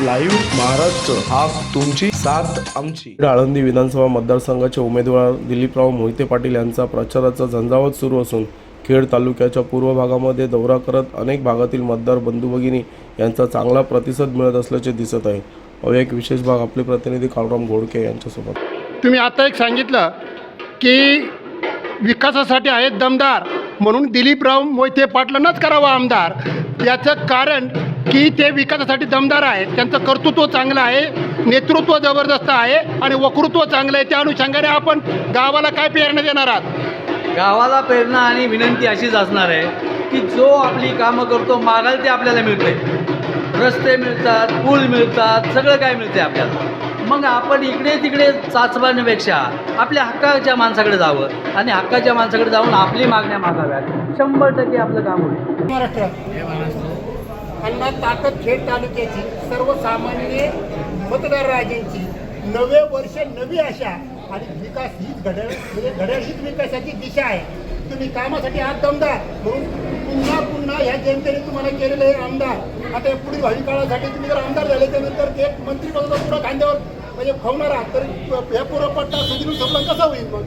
Live Maharashtra हा तुमची साथ आमची. आळंदी विधानसभा मतदारसंघाचे उमेदवार दिलीपराव मोहिते पाटील यांचा प्रचाराचा झंझावात सुरू असून खेड तालुक्याच्या पूर्व भागामध्ये दौरा करत अनेक भागातील मतदार बंधू भगिनी यांचा चांगला प्रतिसाद मिळत असल्याचे दिसत आहे. अहो एक विशेष भाग आपले प्रतिनिधी काळराम घोडके यांच्यासोबत. तुम्ही आता एक सांगितलं की विकासासाठी आहेत दमदार. म्हणून दिलीपराव मोहिते पाटलांनाच करावा आमदार. याचं कारण की ते विकासासाठी दमदार आहेत त्यांचं कर्तृत्व चांगलं आहे नेतृत्व जबरदस्त आहे आणि वक्तृत्व चांगलं आहे. त्या अनुषंगाने आपण गावाला काय प्रेरणा देणार आहात? गावाला प्रेरणा आणि विनंती अशीच असणार आहे की जो आपली कामं करतो मागाल ते आपल्याला मिळते रस्ते मिळतात पूल मिळतात सगळं काय मिळते आपल्याला. मग आपण इकडे तिकडे चाचवण्यापेक्षा आपल्या हक्काच्या माणसाकडे जावं आणि हक्काच्या माणसाकडे जाऊन आपली मागण्या मागाव्यात. शंभर टक्के आपलं काम होईल. महाराष्ट्रात. अण्णा ताकद खेड तालुक्याची सर्वसामान्य मतदार राजांची नवे वर्ष नवी आशा आणि विकास हीच घड्याळ म्हणजे घड्याळ हीच विकासाची दिशा आहे. तुम्ही कामासाठी आहात दमदार. म्हणून पुन्हा पुन्हा ह्या जनतेने तुम्हाला केलेलं हे आमदार. आता या पुढील भावी काळासाठी तुम्ही जर आमदार झाले त्यानंतर ते मंत्रिपदाचा पुढं खांद्यावर म्हणजे खावणार आहात. तर ह्या पुरपट्टा सुधीर संपला कसा होईल मग?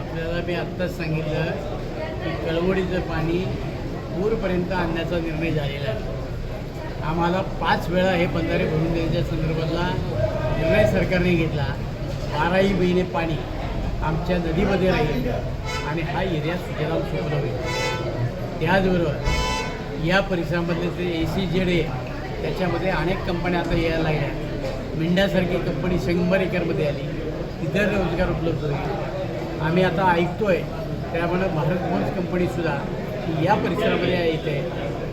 आपल्याला मी आत्ताच सांगितलं की कळवडीचं पाणी पूरपर्यंत आणण्याचा निर्णय झालेला आहे. आम्हाला पाच वेळा हे बंधारे भरून देण्याच्या संदर्भातला निर्णय सरकारने घेतला. बाराही महिने पाणी आमच्या नदीमध्ये राहील आणि हा एरिया सुजलाम सुफला होईल. त्याचबरोबर या परिसरामधले जे ए सी जेड आहे त्याच्यामध्ये अनेक कंपन्या आता यायला लागल्या. मेंढ्यासारखी कंपनी शंभर एकरमध्ये आली. तिथं रोजगार उपलब्ध होईल. आम्ही आता ऐकतो आहे भारत फोन्स कंपनीसुद्धा ही या परिसरामध्ये येते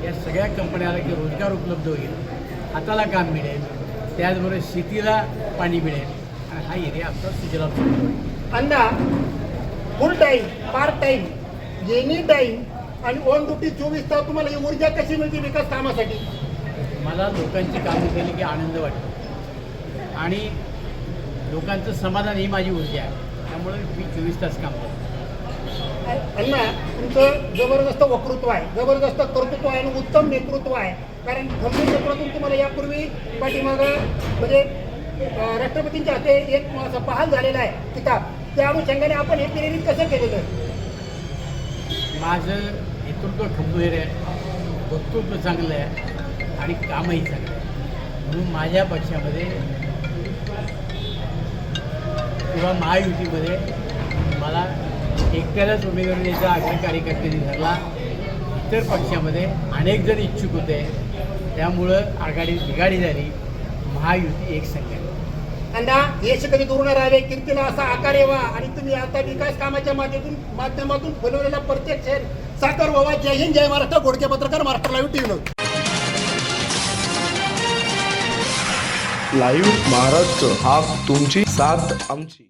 या सगळ्या कंपन्याला की रोजगार उपलब्ध होईल हाताला काम मिळेल त्याचबरोबर शेतीला पाणी मिळेल. आणि हा एरिया आमचा होईल अण्णा full time part time any time आणि ऑन ड्युटी चोवीस तास तुम्हाला ही ऊर्जा कशी मिळते विकास कामासाठी? मला लोकांची कामं केली की आनंद वाटतो. आणि लोकांचं समाधान ही माझी ऊर्जा आहे. त्यामुळे मी चोवीस तास काम करतो. अण्णा तुमचं जबरदस्त वक्तृत्व आहे. जबरदस्त कर्तृत्व आहे आणि उत्तम नेतृत्व आहे. कारण गंभीर क्षेत्रातून तुम्हाला यापूर्वी पाठीमागं म्हणजे राष्ट्रपतींच्या हाते एक असा पहाल झालेला आहे किताब. त्या अनुषंगाने आपण हे प्रेरित कसं केलेलं आहे माझं नेतृत्व खंबीर आहे वक्तृत्व चांगलं आहे आणि कामही चांगलं आहे. म्हणून माझ्या पक्षामध्ये किंवा महायुतीमध्ये मला एकट्यालाच उमेदवारी द्यायचा आग्रह कार्यकर्त्यांनी धरला इतर पक्षामध्ये अनेक जण इच्छुक होते. त्यामुळं आघाडी बिघाडी झाली. महायुती एक संघ अण्णा यश कधी दूर न राहावे कीर्तीला असा आकार यावा. आणि तुम्ही आता विकास कामाच्या माध्यमातून माध्यमातून बनवलेला प्रत्येक शेर साकार व्हावा. जय हिंद जय महाराष्ट्र. घोडके पत्रकार Maharashtra live TV live Maharashtra हा तुमची साथ आमची.